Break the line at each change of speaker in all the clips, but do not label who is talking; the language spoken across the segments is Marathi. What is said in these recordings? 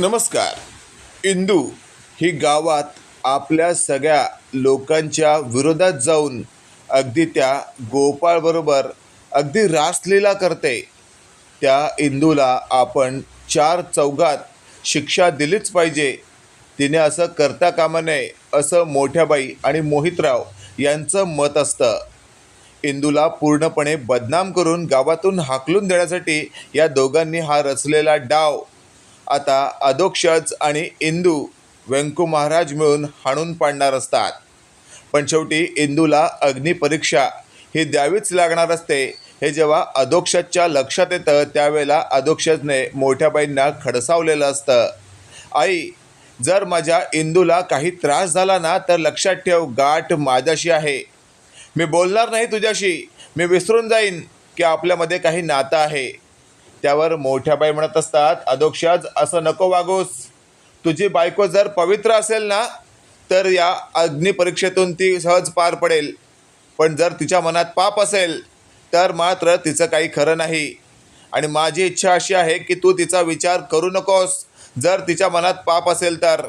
नमस्कार. इंदू ही गावात आपल्या सगळ्या लोकांच्या विरोधात जाऊन अगदी त्या गोपाळबरोबर अगदी रासलीला करते. त्या इंदूला आपण चार चौघात शिक्षा दिलीच पाहिजे. तिने असं करता कामा नये असं मोठ्याबाई आणि मोहितराव यांचं मत असतं. इंदूला पूर्णपणे बदनाम करून गावातून हाकलून देण्यासाठी या दोघांनी हा रचलेला डाव आता अधोक्षज आणि इंदू व्यंकू महाराज मिळून हाणून पाडणार असतात. पण शेवटी इंदूला अग्निपरीक्षा ही द्यावीच लागणार असते. हे जेव्हा अधोक्षजच्या लक्षात येतं त्यावेळेला अधोक्षजने मोठ्याबाईंना खडसावलेलं असतं. आई जर माझ्या इंदूला काही त्रास झाला ना तर लक्षात ठेव गाठ माझ्याशी आहे. मी बोलणार नाही तुझ्याशी. मी विसरून जाईन की आपल्यामध्ये काही नातं आहे. त्यावर मोठ्या बाई म्हणत असतात अधोक्षज असं नको वागोस. तुझी बायको जर पवित्र असेल ना तर या अग्निपरीक्षेतून ती सहज पार पडेल. पण जर तिच्या मनात पाप असेल तर मात्र तिचं काही खरं नाही. आणि माझी इच्छा अशी आहे की तू तिचा विचार करू नकोस. जर तिच्या मनात पाप असेल तर.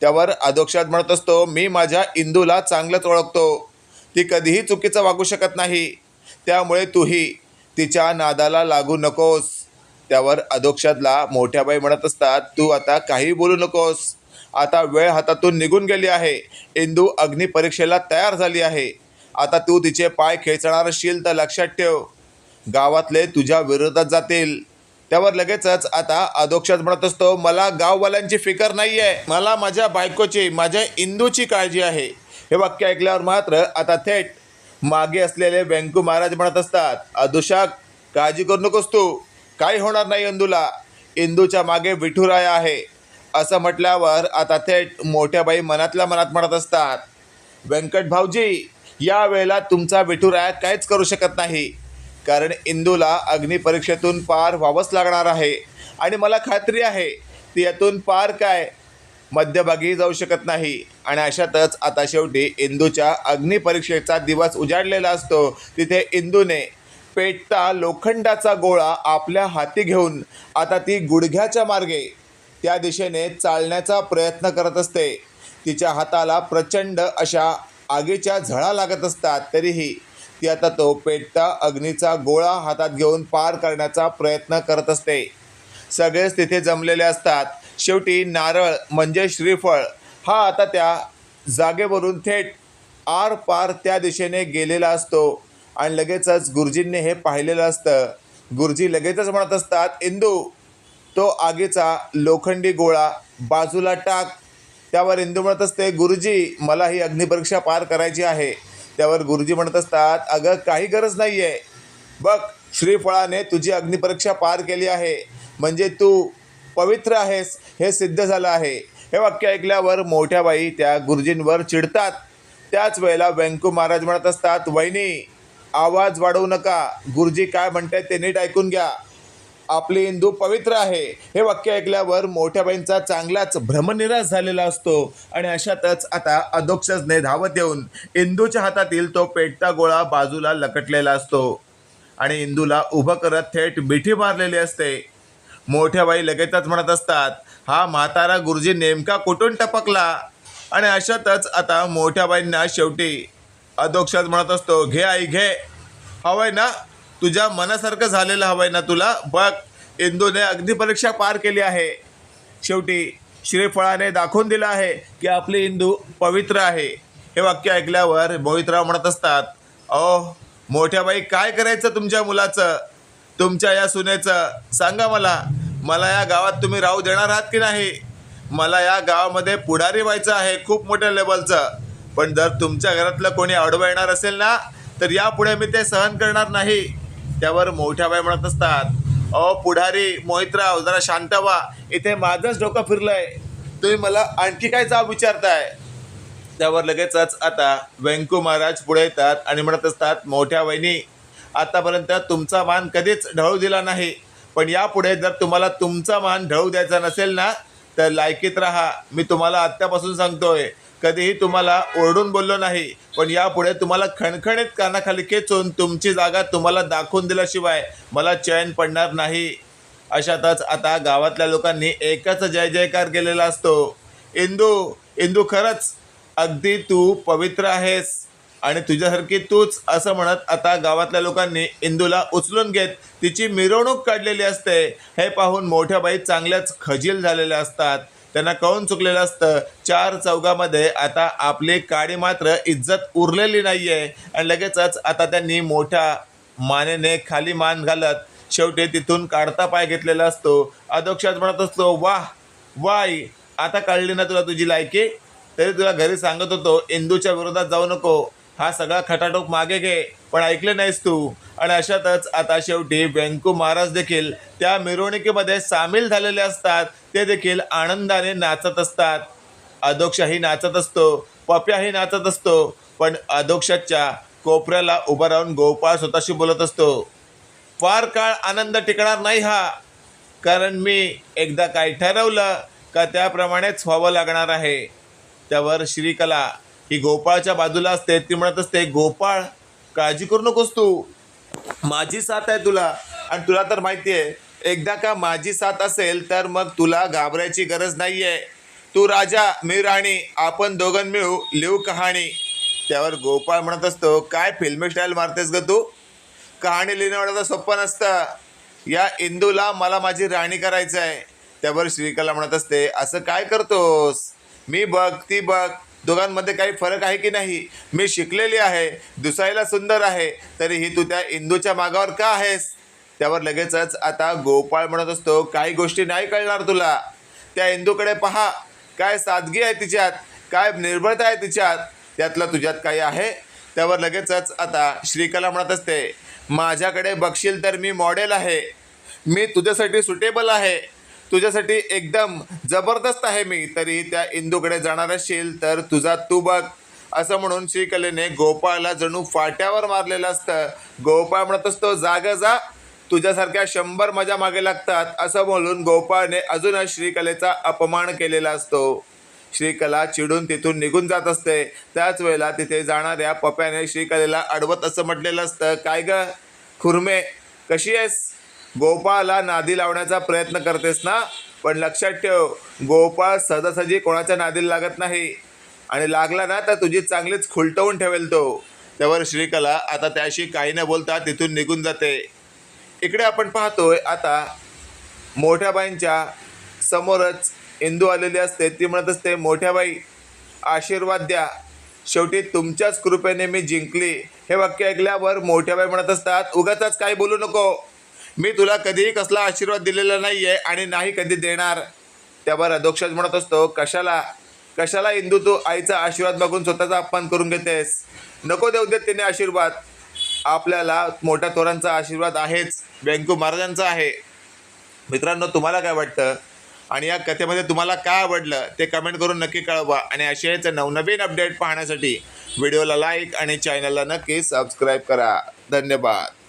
त्यावर अधोक्षात म्हणत असतो मी माझ्या इंदूला चांगलंच ओळखतो. ती कधीही चुकीचं वागू शकत नाही. त्यामुळे तूही तिच्या नादाला लागू नकोस. त्यावर अधोक्षातला मोठ्याबाई म्हणत असतात तू आता काही बोलू नकोस. आता वेळ हातातून निघून गेली आहे. इंदू अग्निपरीक्षेला तयार झाली आहे. आता तू तिचे पाय खेचणार असशील तर लक्षात ठेव. गावातले तुझ्या विरोधात जातील. त्यावर लगेचच आता अधोक्षात म्हणत असतो मला गाववाल्यांची फिकर नाही आहे मला माझ्या बायकोची माझ्या इंदूची काळजी आहे. हे वाक्य ऐकल्यावर मात्र आता थेट मागे असलेले व्यंकू महाराज म्हणत असतात अधुशाक काळजी करू नकोस तू. काही होणार नाही इंदूला. इंदूच्या मागे विठुराया आहे. असं म्हटल्यावर आता थेट मोठ्या बाई मनातल्या मनात म्हणत असतात व्यंकट भाऊजी या वेळेला तुमचा विठुराया काहीच करू शकत नाही. कारण इंदूला अग्निपरीक्षेतून पार व्हावंच लागणार आहे. आणि मला खात्री आहे ती यातून पार काय? मध्यभागी जाऊ शकत नाही. आणि अशातच आता शेवटी इंदूच्या अग्निपरीक्षेचा दिवस उजाडलेला असतो. तिथे इंदूने पेटता लोखंडाचा गोळा आपल्या हाती घेऊन आता ती गुडघ्याच्या मार्गे. त्या दिशेने चालण्याचा प्रयत्न करत असते. तिच्या हाताला प्रचंड अशा आगीच्या झळा लागत असतात तरीही ती आता तो पेटता अग्नीचा गोळा हातात घेऊन पार करण्याचा प्रयत्न करत असते. सगळेच तिथे जमलेले असतात. शेवटी नारळ म्हणजे श्रीफळ हा आता त्या जागेवरून थेट आर पार त्या दिशेने गेलेला असतो. आणि लगेचच गुरुजींनी हे पाहिलेलं असतं. गुरुजी लगेचच म्हणत असतात इंदू तो आगीचा लोखंडी गोळा बाजूला टाक. त्यावर इंदू म्हणत असते गुरुजी मला ही अग्निपरीक्षा पार करायची आहे. त्यावर गुरुजी म्हणत असतात अगं काही गरज नाही आहे बघ श्रीफळाने तुझी अग्निपरीक्षा पार केली आहे. म्हणजे तू पवित्र आहेस हे सिद्ध झालं आहे. हे वाक्य ऐकल्यावर मोठ्या बाई त्या गुरुजींवर चिडतात. त्याच वेळेला व्यंकू महाराज म्हणत असतात वहिनी आवाज वाढवू नका. गुरुजी काय म्हणतात ते नीट ऐकून घ्या. आपली इंदू पवित्र आहे. हे वाक्य ऐकल्यावर मोठ्याबाईंचा चांगलाच भ्रमनिराश झालेला असतो. आणि अशातच आता अधोक्षजने धावत येऊन इंदूच्या हातातील तो पेटता गोळा बाजूला लकटलेला असतो. आणि इंदूला उभं करत थेट मिठी मारलेली असते. मोठ्याबाई लगेचच म्हणत असतात हा म्हातारा गुरुजी नेमका कुठून टपकला? आणि अशातच आता मोठ्याबाईंना शेवटी अधोक्षज म्हणत असतो घे आई घे. हवंय ना तुझ्या मनासारखं झालेलं हवंय ना तुला? बघ इंदूने अग्निपरीक्षा पार केली आहे. शेवटी श्रीफळाने दाखवून दिलं आहे की आपली इंदू पवित्र आहे. हे वाक्य ऐकल्यावर मोहितराव म्हणत असतात अहो मोठ्या बाई काय करायचं तुमच्या मुलाचं? तुमच्या या सुनेचं? सांगा मला मला या गावात तुम्ही राहू देणार आहात की नाही? मला या गावामध्ये पुढारी व्हायचं आहे खूप मोठ्या लेवलचं पण जर तुमच्या घरातलं कोणी आडवं येणार असेल ना तर यापुढे मी ते सहन करणार नाही. त्यावर मोठ्या बाई म्हणत असतात अ पुढारी मोहितराव जरा शांत व्हा. इथे माझंच डोकं फिरलंय. तुम्ही मला आणखी काय जाब विचारताय? त्यावर लगेचच आता व्यंकू महाराज पुढे येतात आणि म्हणत असतात मोठ्या वहिनी आतापर्यंत तुमचा मान कधीच ढळू दिला नाही. पण यापुढे जर तुम्हाला तुमचा मान ढळू द्यायचा नसेल ना तर लायकीत राहा. मी तुम्हाला आत्तापासून सांगतोय कधीही तुम्हाला ओरडून बोललो नाही पण यापुढे तुम्हाला खणखणीत कानाखाली खेचून तुमची जागा तुम्हाला दाखवून दिल्याशिवाय मला चैन पडणार नाही. अशातच आता गावातल्या लोकांनी एकच जय जयकार केलेला असतो. इंदू इंदू खरंच अगदी तू पवित्र आहेस आणि तुझ्यासारखी तूच असं म्हणत आता गावातल्या लोकांनी इंदूला उचलून घेत तिची मिरवणूक काढलेली असते. हे पाहून मोठ्या बाई चांगल्याच खजील झालेल्या असतात. त्यांना कळून चुकलेलं असतं. चार चौघामध्ये आता आपली काडी मात्र इज्जत उरलेली नाही आहे आणि लगेचच आता त्यांनी मोठ्या मानेने खाली मान घालत शेवटी तिथून काढता पाय घेतलेला असतो. अधोक्षात म्हणत असतो वाह वाय आता काढली ना तुला तुझी लायकी? तरी तुला घरी सांगत होतो इंदूच्या विरोधात जाऊ नको. हा सगळा खटाटोप मागे घे पण ऐकले नाहीस तू. आणि अशातच आता शेवटी व्यंकू महाराज देखील त्या मिरवणुकीमध्ये सामील झालेले असतात. ते देखील आनंदाने नाचत असतात. अधोक्षाही नाचत असतो पप्याही नाचत असतो पण अधोक्षाच्या कोपऱ्याला उभा राहून गोपाळ स्वतःशी बोलत असतो. फार काळ आनंद टिकणार नाही हा. कारण मी एकदा काय ठरवलं का त्याप्रमाणेच व्हावं लागणार आहे. त्यावर श्रीकला ही गोपाळच्या बाजूला असते ती म्हणत असते गोपाळ काळजी करू नकोस तू. माझी साथ आहे तुला. आणि तुला तर माहिती आहे एकदा का माझी साथ असेल तर मग तुला घाबरायची गरज नाही आहे तू राजा मी राणी आपण दोघं मिळू लिहू कहाणी. त्यावर गोपाळ म्हणत असतो काय फिल्मी स्टाईल मारतेस ग तू? कहाणी लिहिणं एवढं सोपं नसतं. या इंदूला मला माझी राणी करायचं आहे त्यावर श्रीकला म्हणत असते असं काय करतोस? मी बघ ती बघ. दोघांमध्ये काही फरक आहे की नाही? मी शिकलेली आहे दिसायला सुंदर आहे तरीही तू त्या इंदूच्या मागावर का आहेस? त्यावर लगेचच आता गोपाळ म्हणत असतो काही गोष्टी नाही कळणार तुला. त्या इंदूकडे पहा काय सादगी आहे तिच्यात काय निर्भळता आहे तिच्यात त्यातलं तुझ्यात काही आहे? त्यावर लगेचच आता श्रीकला म्हणत असते माझ्याकडे बघशील तर मी मॉडेल आहे. मी तुझ्यासाठी सुटेबल आहे. तुझ्यासाठी एकदम जबरदस्त आहे मी. तरी त्या इंदूकडे जाणार असशील तर तुझा तू बघ. असं म्हणून श्रीकलेने गोपाळला जणू फाट्यावर मारलेलं असतं. गोपाळ म्हणत असतो जाग जा. तुझ्यासारख्या शंभर मजा मागे लागतात. असं बोलून गोपाळने अजूनच श्रीकलेचा अपमान केलेला असतो. श्रीकला चिडून तिथून निघून जात असते. त्याच वेळेला तिथे जाणाऱ्या पप्याने श्रीकलेला अडवत असं म्हटलेलं असतं. काय ग? खुर्मे कशी आहेस? गोपाळला नादी लावण्याचा प्रयत्न करतेस ना? पण लक्षात ठेव गोपाळ सहजासहजी कोणाच्या नादीला लागत नाही. आणि लागला ना तर तुझी चांगलीच खुलटवून ठेवेल तो. त्यावर श्रीकला आता त्याशी काही न बोलता तिथून निघून जाते. इकडे आपण पाहतोय आता मोठ्या बाईंच्या समोरच इंदू आलेली असते. ती म्हणत असते मोठ्या बाई आशीर्वाद द्या. शेवटी तुमच्याच कृपेने मी जिंकली. हे वाक्य ऐकल्यावर मोठ्या बाई म्हणत असतात उगाच काही बोलू नको. मी तुला कधीही कसला आशीर्वाद दिलेला नाही आहे आणि नाही कधी देणार. त्यावर अधोक्षज म्हणत असतो कशाला? कशाला इंदू तू आईचा आशीर्वाद बघून स्वतःचा अपमान करून घेतेस? नको देऊ देत तिने आशीर्वाद. आपल्याला मोठ्या थोरांचा आशीर्वाद आहेच व्यंकू महाराजांचा आहे. मित्रांनो तुम्हाला काय वाटतं? आणि या कथेमध्ये तुम्हाला काय आवडलं? ते कमेंट करून नक्की कळवा. आणि असेच नवनवीन अपडेट पाहण्यासाठी व्हिडिओला लाईक आणि चॅनलला नक्की सबस्क्राईब करा. धन्यवाद.